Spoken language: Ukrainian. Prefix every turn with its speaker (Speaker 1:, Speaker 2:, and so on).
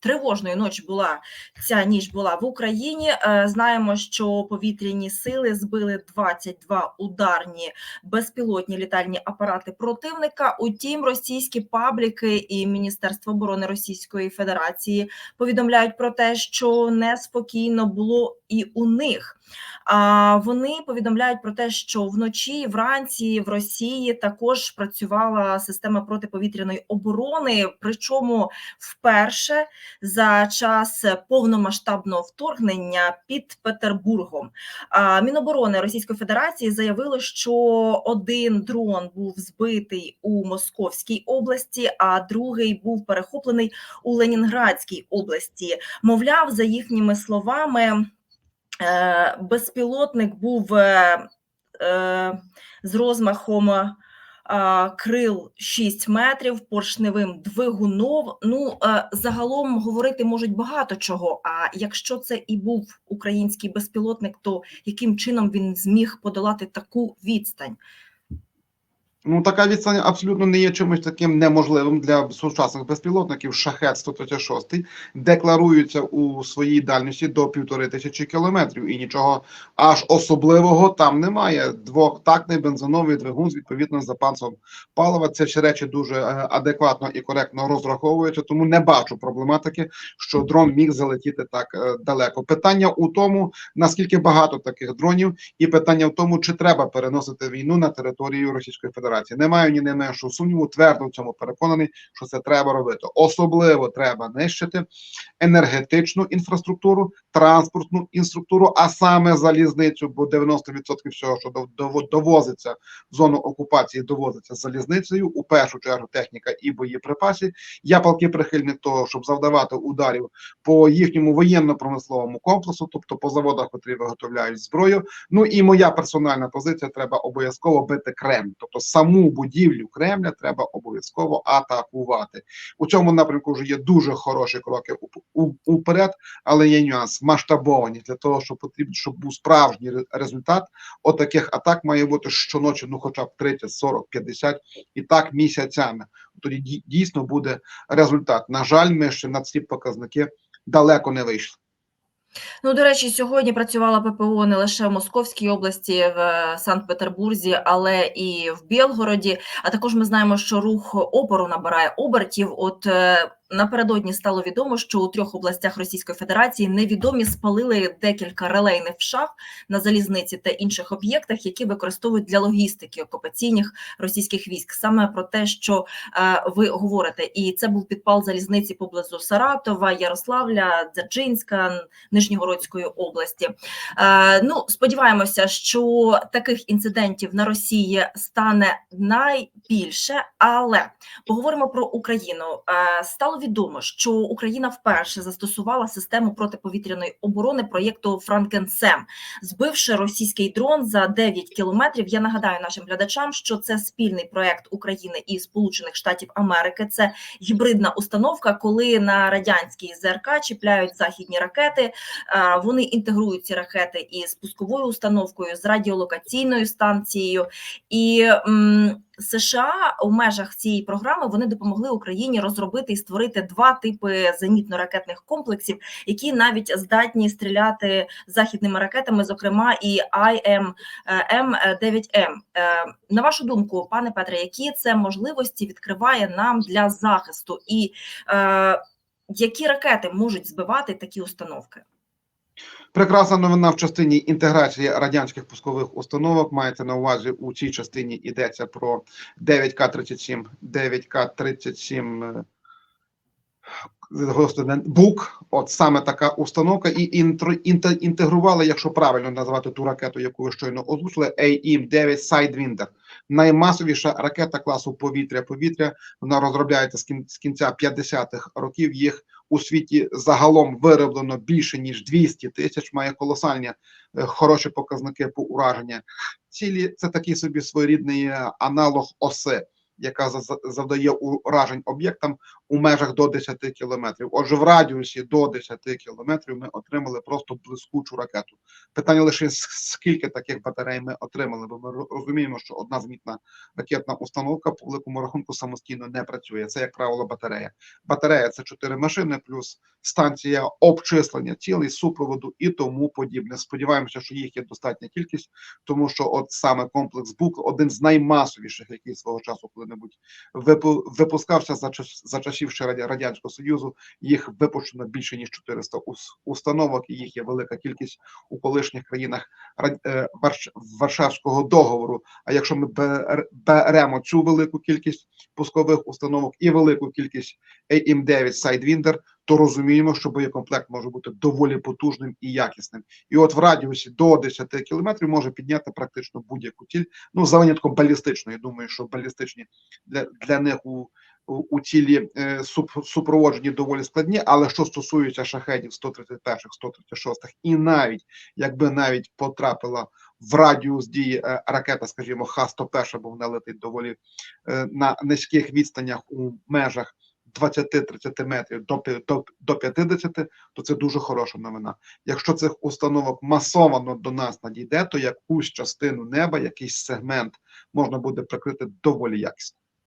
Speaker 1: Тривожною ніч була ця ніч була в Україні. Е, Знаємо, що повітряні сили збили 22 ударні безпілотні літальні апарати противника. Утім, російські пабліки і Міністерство оборони Російської Федерації повідомляють про те, що неспокійно було і у них. А вони повідомляють про те, що вночі, вранці в Росії також працювала система протиповітряної оборони. Причому вперше за час повномасштабного вторгнення під Петербургом. Міноборони Російської Федерації заявило, що один дрон був збитий у Московській області, а другий був перехоплений у Ленінградській області. Мовляв, за їхніми словами. Е, безпілотник був е, е, з розмахом крил 6 метрів, поршневим двигуном. Ну, загалом говорити можуть багато чого. А якщо це і був український безпілотник, то яким чином він зміг подолати таку відстань?
Speaker 2: Ну, така відстань абсолютно не є чимось таким неможливим для сучасних безпілотників. Шахет 136 декларується у своїй дальності до півтори тисячі кілометрів, і нічого аж особливого там немає. Двохтактний бензиновий двигун з відповідним запасом палива. Це всі речі дуже е, адекватно і коректно розраховуються. Тому не бачу проблематики, що дрон міг залетіти так е, далеко. Питання у тому, наскільки багато таких дронів, і питання в тому, чи треба переносити війну на територію Російської Федерації. Не маю ні не меншого сумніву, твердо в цьому переконаний, що це треба робити. Особливо треба нищити енергетичну інфраструктуру, транспортну інфраструктуру, а саме залізницю, бо 90% всього, що дов- дов- довозиться в зону окупації, довозиться залізницею. У першу чергу техніка і боєприпаси. Я палки прихильник того, щоб завдавати ударів по їхньому воєнно-промисловому комплексу, тобто по заводах, котрі виготовляють зброю. Ну і моя персональна позиція: треба обов'язково бити Кремль, тобто саму будівлю Кремля треба обов'язково атакувати. У цьому напрямку вже є дуже хороші кроки уперед, але є нюанс масштабовані для того, щоб потрібно, щоб був справжній ре- результат. Отаких атак має бути щоночі, ну хоча б 30, 40, 50 і так місяцями. Тоді дійсно буде результат. На жаль, ми ще на ці показники далеко не вийшли.
Speaker 1: Ну, до речі, сьогодні працювала ППО не лише в Московській області, в е, Санкт-Петербурзі, але і в Білгороді. А також ми знаємо, що рух опору набирає обертів. От е, напередодні стало відомо, що у трьох областях Російської Федерації невідомі спалили декілька релейних шах на залізниці та інших об'єктах, які використовують для логістики окупаційних російських військ. Саме про те, що е, ви говорите, і це був підпал залізниці поблизу Саратова, Ярославля, Дзержинська, Нижньогородської області. Е, ну, сподіваємося, що таких інцидентів на Росії стане найбільше, але поговоримо про Україну. Е, стало відомо, що Україна вперше застосувала систему протиповітряної оборони проєкту Франкенсем, збивши російський дрон за 9 кілометрів. Я нагадаю нашим глядачам, що це спільний проєкт України і Сполучених Штатів Америки. Це гібридна установка, коли на радянський ЗРК чіпляють західні ракети. Вони інтегрують ці ракети із пусковою установкою, з радіолокаційною станцією і. М, США у межах цієї програми вони допомогли Україні розробити і створити два типи зенітно-ракетних комплексів, які навіть здатні стріляти західними ракетами, зокрема і IM-9M. Е, На вашу думку, пане Петре, які це можливості відкриває нам для захисту, і е, які ракети можуть збивати такі установки?
Speaker 2: Прекрасна новина в частині інтеграції радянських пускових установок. Мається на увазі у цій частині йдеться про 9К-37, 9К-37 е, господи, БУК, от саме така установка, і інтегрувала, якщо правильно назвати ту ракету, яку ви щойно озвучили, AIM-9 Sidewinder. Наймасовіша ракета класу повітря-повітря. Вона розробляється з кін- з кінця 50-х років. Їх у світі загалом вироблено більше ніж 200 тисяч. Має колосальні е, хороші показники по ураження. Цілі це такий собі своєрідний е, аналог оси, яка за- за- завдає уражень об'єктам. У межах до 10 кілометрів. Отже, в радіусі до 10 кілометрів ми отримали просто блискучу ракету. Питання лише скільки таких батарей ми отримали, бо ми розуміємо, що одна зенітна ракетна установка по великому рахунку самостійно не працює. Це, як правило, батарея. Батарея це чотири машини, плюс станція обчислення цілей, супроводу і тому подібне. Сподіваємося, що їх є достатня кількість, тому що от саме комплекс БУК один з наймасовіших, який свого часу коли-небудь випу- випускався за час за часів ще Раді- радянського союзу. Їх випущено більше ніж 400 установок, і їх є велика кількість у колишніх країнах е, Варш- Варшавського договору. А якщо ми бер- беремо цю велику кількість пускових установок і велику кількість AIM-9 Sidewinder, то розуміємо, що боєкомплект може бути доволі потужним і якісним. І от в радіусі до 10 кілометрів може підняти практично будь-яку ціль. Ну за винятком балістичної. Думаю, що балістичні для, для них у, у, цілі е, суп, супроводжені доволі складні. Але що стосується шахедів 131, 136 і навіть якби навіть потрапила в радіус дії е, ракета, скажімо, Х-101, бо вона летить доволі е, на низьких відстанях у межах 20-30 метрів до, до, до 50, то це дуже хороша новина. Якщо цих установок масовано до нас надійде, то якусь частину неба, якийсь сегмент можна буде прикрити доволі якісно.